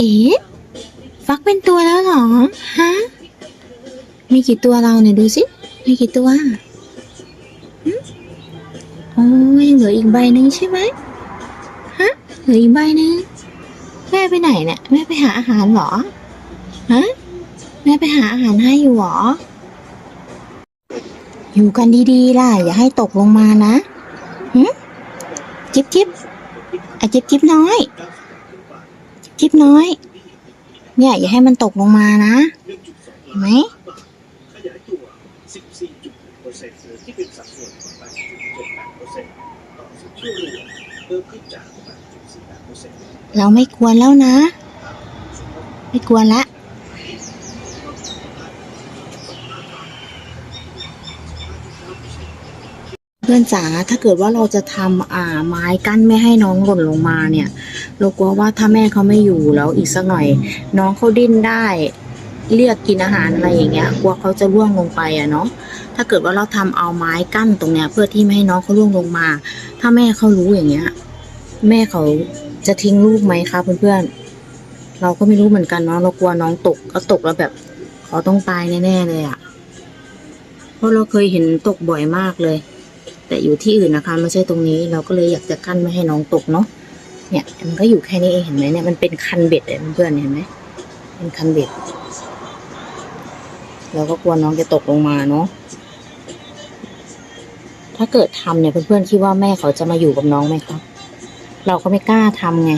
เอ๋ฟักเป็นตัวแล้วหรอ ฮะ มีกี่ตัวเราเนี่ยดูสิ มีกี่ตัวโอ้ยยังเหลืออีกใบหนึ่งใช่ไหมฮะ เหลืออีกใบหนึ่งแม่ไปไหนเนี่ย แม่ไปหาอาหารหรอ ฮะ แม่ไปหาอาหารให้อยู่หรอ อยู่กันดีๆล่ะ อย่าให้ตกลงมานะหึจิ๊บจิ๊บอะจิ๊บจิ๊บน้อย จิ๊บน้อย เนี่ย อย่าให้มันตกลงมานะ เห็นไหมที่เป็นสัดส่วน8.78%ต่อสินเชื่อรวมเพิ่มขึ้นจาก8.48%เราไม่ควรแล้วนะ ไม่ควรละ พื่อนจ๋าถ้าเกิดว่าเราจะทำอ่าไม้กั้นไม่ให้น้องหล่นลงมาเนี่ย เรากลัวว่าถ้าแม่เขาไม่อยู่แล้วอีกสักหน่อย น้องเขาดิ้นได้เรียกกินอาหารอะไรอย่างเงี้ยกลัวเขาจะร่วงลงไปอะเนาะถ้าเกิดว่าเราทำเอาไม้กั้นตรงเนี้ย เพื่อที่ไม่ให้น้องเขาร่วงลงมา ถ้าแม่เขารู้อย่างเงี้ย แม่เขาจะทิ้งลูกไหมคะเพื่อนๆเราก็ไม่รู้เหมือนกันเนาะเรากลัวน้องตกก็ตกแล้วแบบเขาต้องตายแน่ๆเลยอะเพราะเราเคยเห็นตกบ่อยมากเลย แต่อยู่ที่อื่นนะคะ ไม่ใช่ตรงนี้เราก็เลยอยากจะกั้นไม่ให้น้องตกเนาะเนี่ยมันก็อยู่แค่นี้เองเห็นไหมเนี่ยมันเป็นคันเบ็ดเลยเพื่อนเห็นไหมเป็นคันเบ็ดเราก็กลัวน้องจะตกลงมาเนาะถ้าเกิดทำเนี่ยเพื่อนๆคิดว่าแม่เขาจะมาอยู่กับน้องไหมคะเราก็ไม่กล้าทำไง